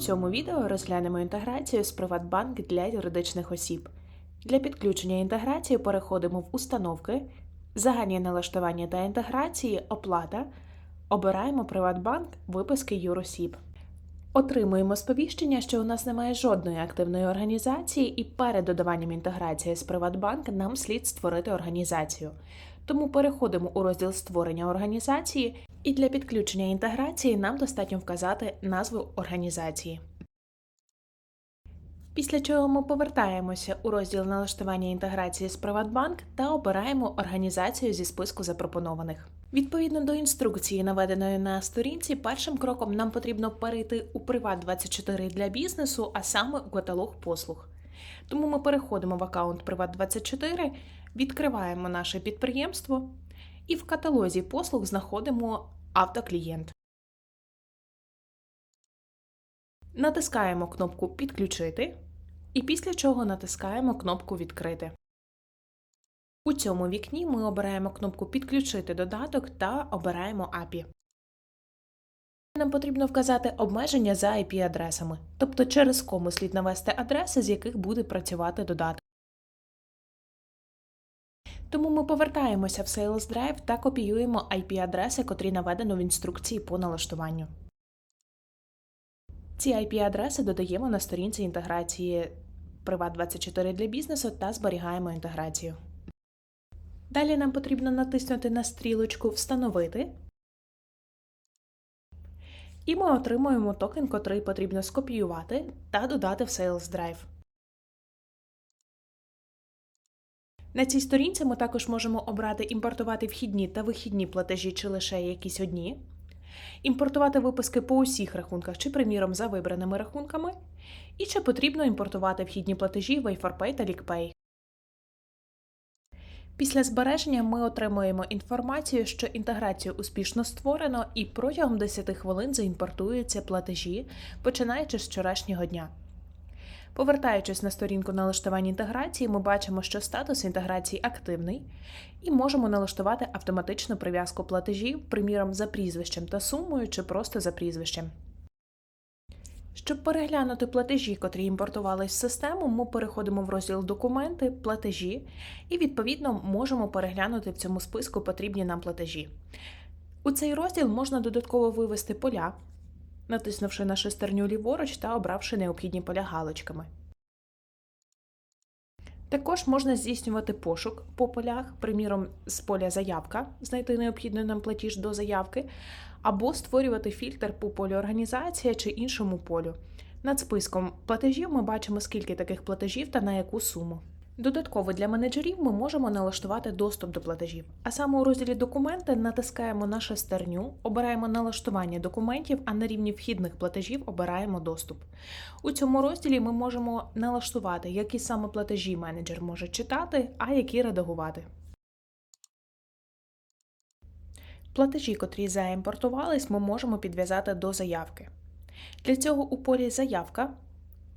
цьому відео розглянемо інтеграцію з Приватбанк для юридичних осіб. Для підключення інтеграції переходимо в установки, загальні налаштування та інтеграції, оплата, обираємо Приватбанк, виписки юросіб. Отримуємо сповіщення, що у нас немає жодної активної організації, і перед додаванням інтеграції з Приватбанк нам слід створити організацію. Тому переходимо у розділ створення організації, і для підключення інтеграції нам достатньо вказати назву організації. Після чого ми повертаємося у розділ налаштування інтеграції з Приватбанк та обираємо організацію зі списку запропонованих. Відповідно до інструкції, наведеної на сторінці, першим кроком нам потрібно перейти у Приват24 для бізнесу, а саме у каталог послуг. Тому ми переходимо в аккаунт Приват24, відкриваємо наше підприємство і в каталозі послуг знаходимо автоклієнт. Натискаємо кнопку Підключити і після чого натискаємо кнопку Відкрити. У цьому вікні ми обираємо кнопку Підключити додаток та обираємо API. Нам потрібно вказати обмеження за IP-адресами, тобто через кому слід навести адреси, з яких буде працювати додаток. Тому ми повертаємося в Sales Drive та копіюємо IP-адреси, котрі наведено в інструкції по налаштуванню. Ці IP-адреси додаємо на сторінці інтеграції Privat24 для бізнесу та зберігаємо інтеграцію. Далі нам потрібно натиснути на стрілочку Встановити. І ми отримуємо токен, котрий потрібно скопіювати та додати в Sales Drive. На цій сторінці ми також можемо обрати імпортувати вхідні та вихідні платежі чи лише якісь одні, імпортувати виписки по усіх рахунках чи, приміром, за вибраними рахунками, і чи потрібно імпортувати вхідні платежі в A4Pay та LickPay. Після збереження ми отримуємо інформацію, що інтеграцію успішно створено і протягом 10 хвилин заімпортуються платежі, починаючи з вчорашнього дня. Повертаючись на сторінку налаштування інтеграції, ми бачимо, що статус інтеграції активний, і можемо налаштувати автоматичну прив'язку платежів, приміром, за прізвищем та сумою чи просто за прізвищем. Щоб переглянути платежі, котрі імпортувались в систему, ми переходимо в розділ Документи, платежі і, відповідно, можемо переглянути в цьому списку потрібні нам платежі. У цей розділ можна додатково вивести поля, натиснувши на шестерню ліворуч та обравши необхідні поля галочками. Також можна здійснювати пошук по полях, приміром, з поля заявка, знайти необхідний нам платіж до заявки, або створювати фільтр по полю організація чи іншому полю. Над списком платежів ми бачимо, скільки таких платежів та на яку суму. Додатково для менеджерів ми можемо налаштувати доступ до платежів. А саме у розділі Документи натискаємо на шестерню, обираємо налаштування документів, а на рівні вхідних платежів обираємо доступ. У цьому розділі ми можемо налаштувати, які саме платежі менеджер може читати, а які редагувати. Платежі, котрі заімпортувались, ми можемо підв'язати до заявки. Для цього у полі Заявка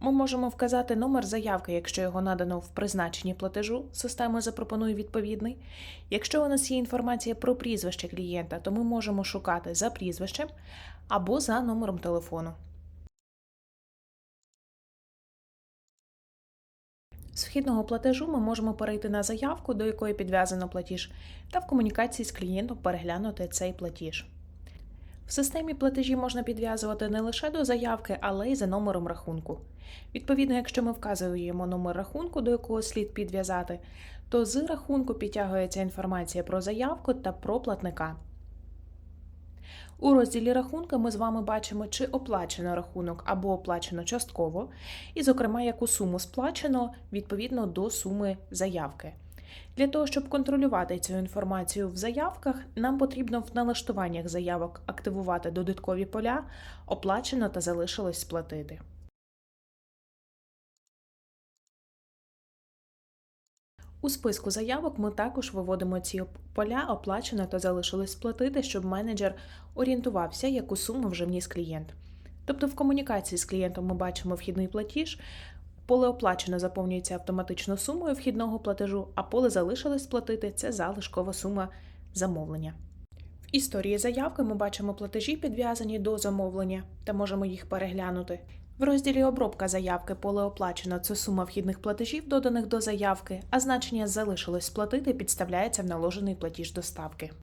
ми можемо вказати номер заявки, якщо його надано в призначенні платежу, система запропонує відповідний. Якщо у нас є інформація про прізвище клієнта, то ми можемо шукати за прізвищем або за номером телефону. З вхідного платежу ми можемо перейти на заявку, до якої підв'язано платіж, та в комунікації з клієнтом переглянути цей платіж. В системі платежі можна підв'язувати не лише до заявки, але й за номером рахунку. Відповідно, якщо ми вказуємо номер рахунку, до якого слід підв'язати, то з рахунку підтягується інформація про заявку та про платника. У розділі рахунка ми з вами бачимо, чи оплачено рахунок або оплачено частково, і, зокрема, яку суму сплачено відповідно до суми заявки. Для того, щоб контролювати цю інформацію в заявках, нам потрібно в налаштуваннях заявок активувати додаткові поля, оплачено та залишилось сплатити. У списку заявок ми також виводимо ці поля оплачено та залишилось сплатити, щоб менеджер орієнтувався, яку суму вже вніс клієнт. Тобто в комунікації з клієнтом ми бачимо вхідний платіж, поле оплачено заповнюється автоматично сумою вхідного платежу, а поле залишилось сплатити це залишкова сума замовлення. В історії заявки ми бачимо платежі, підв'язані до замовлення, та можемо їх переглянути. В розділі Обробка заявки поле оплачено це сума вхідних платежів, доданих до заявки, а значення залишилось сплатити підставляється в наложений платіж доставки.